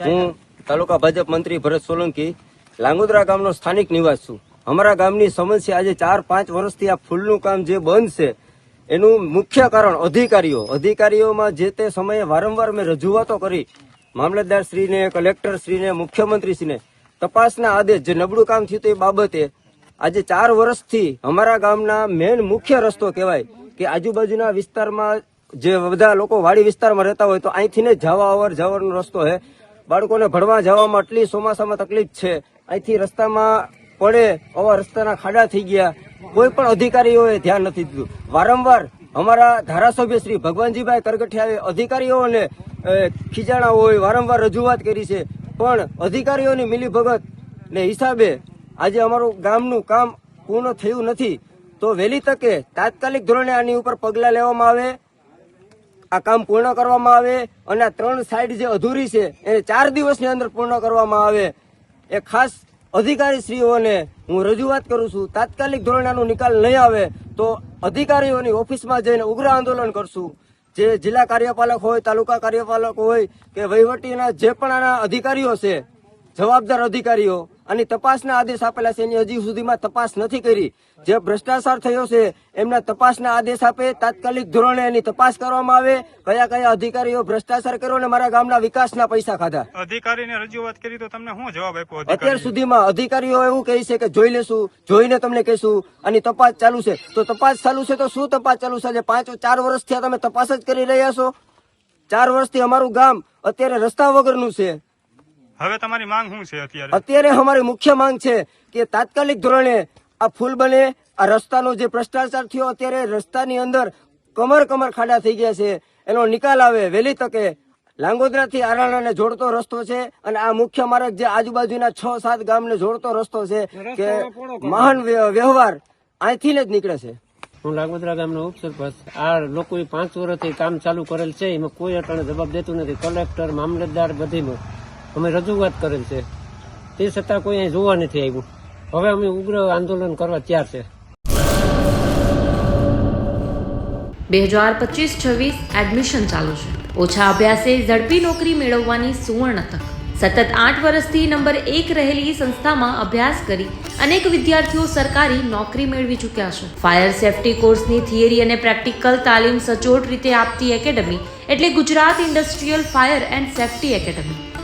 હું તાલુકા ભાજપ મંત્રી ભરત સોલંકી લાંગોદરા ગામનો સ્થાનિક નિવાસ છું. અમારા ગામની સમસ્યા આજે ચાર પાંચ વર્ષથી આ ફૂલનું કામ જે બંધ છે એનું મુખ્ય કારણ અધિકારીઓ. અધિકારીઓમાં જે તે સમયે વારંવાર મેં રજૂઆતો કરી. મામલતદારશ્રીને શ્રીને કલેક્ટર શ્રીને મુખ્યમંત્રી શ્રીને તપાસના આદેશ જે નબળું કામ થયું તે એ બાબતે આજે ચાર વર્ષથી અમારા ગામના મેન મુખ્ય રસ્તો કહેવાય કે આજુબાજુના વિસ્તારમાં જે બધા લોકો વાડી વિસ્તારમાં રહેતા હોય તો અહીંથી ને જવા અવર જવાનો રસ્તો છે. બાળકોને ભણવા જવામાં આટલી ચોમાસામાં તકલીફ છે. અહીંથી રસ્તામાં પડે આવા રસ્તાના ખાડા થઈ ગયા. કોઈ પણ અધિકારીઓએ ધ્યાન નથી દીધું. વારંવાર અમારા ધારાસભ્ય શ્રી ભગવાનજીભાઈ કરગઠિયાએ અધિકારીઓને ખીજાણા હોય, વારંવાર રજૂઆત કરી છે. પણ અધિકારીઓની મિલીભગત ને હિસાબે આજે અમારું ગામનું કામ પૂર્ણ થયું નથી. તો વહેલી તકે તાત્કાલિક ધોરણે આની ઉપર પગલાં લેવામાં આવે. આ કામ પૂર્ણ કરવામાં આવે અને આ ત્રણ સાઈડ જે અધૂરી છે, એને ચાર દિવસની અંદર પૂર્ણ કરવામાં આવે. એ ખાસ અધિકારી શ્રીઓને હું રજૂઆત કરું છું, તાત્કાલિક ધોરણે આનો નિકાલ નહીં આવે તો અધિકારીઓની ઓફિસમાં જઈને ઉગ્ર આંદોલન કરશું. જે જિલ્લા કાર્યપાલક હોય, તાલુકા કાર્યપાલક હોય કે વહીવટીના જે પણ આના અધિકારીઓ છે જવાબદાર અધિકારીઓ અને તપાસના આદેશ આપેલા છે એની હજી સુધીમાં તપાસ નથી કરી. જે ભ્રષ્ટાચાર થયો છે એમના તપાસના આદેશ આપે તાત્કાલિક ધોરણે એની તપાસ કરવામાં આવે. કયા કયા અધિકારીઓ ભ્રષ્ટાચાર કર્યો અને મારા ગામના વિકાસના પૈસા ખાધા? અધિકારીને રજૂઆત કરી તો તમને શું જવાબ આપ્યો અત્યાર સુધીમાં અધિકારીઓ એવું કહે છે કે જોઈ લેશું જોઈને તમને કહેશું અને તપાસ ચાલુ છે. તો તપાસ ચાલુ છે તો શું તપાસ ચાલુ છે? પાંચ ચાર વર્ષથી તમે તપાસ જ કરી રહ્યા છો? ચાર વર્ષથી અમારું ગામ અત્યારે રસ્તા વગરનું છે. હવે તમારી માંગ શું છે અત્યારે? અત્યારે અમારી મુખ્ય માંગ છે કે તાત્કાલિક ધોરણે આ ફૂલ બને આ રસ્તાનો જે ભ્રષ્ટાચાર થયો અત્યારે રસ્તાની અંદર કમર કમર ખાડા થઈ ગયા છે. એનો નિકાલ આવે વહેલી તકે લાંગોદરાથી આરાણાને જોડતો રસ્તો છે અને આ મુખ્ય માર્ગ જે આજુબાજુના છ સાત ગામને જોડતો રસ્તો છે કે મહાન વ્ય- વ્યવહાર અહીંથી જ નીકળે છે. હું લાગોદરા ગામનો ઉપસરપંચ આ લોકોએ પાંચ વર્ષથી કામ ચાલુ કરેલ છે એમાં કોઈ અટાણે જવાબ દેતું નથી. કલેક્ટર મામલતદાર બધીમાં અમે રજૂઆત કરેલ છે. તે છતાં કોઈ અહીં જોવા નથી આવ્યું. હવે અમે ઉગ્ર આંદોલન કરવા તૈયાર છે. બે હજાર પચીસ છવ્વીસ એડમિશન ચાલુ છે. ઓછા અભ્યાસે ઝડપી નોકરી મેળવવાની સુવર્ણ તક. સતત આઠ વર્ષથી નંબર એક રહેલી સંસ્થામાં અભ્યાસ કરી અનેક વિદ્યાર્થીઓ સરકારી નોકરી મેળવી ચૂક્યા છે. ફાયર સેફટી કોર્સની થિયરી અને પ્રેક્ટિકલ તાલીમ સચોટ રીતે આપતી એકેડમી એટલે Gujarat industrial fire and safety academy.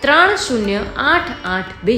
ત્રણ શૂન્ય આઠ આઠ બે.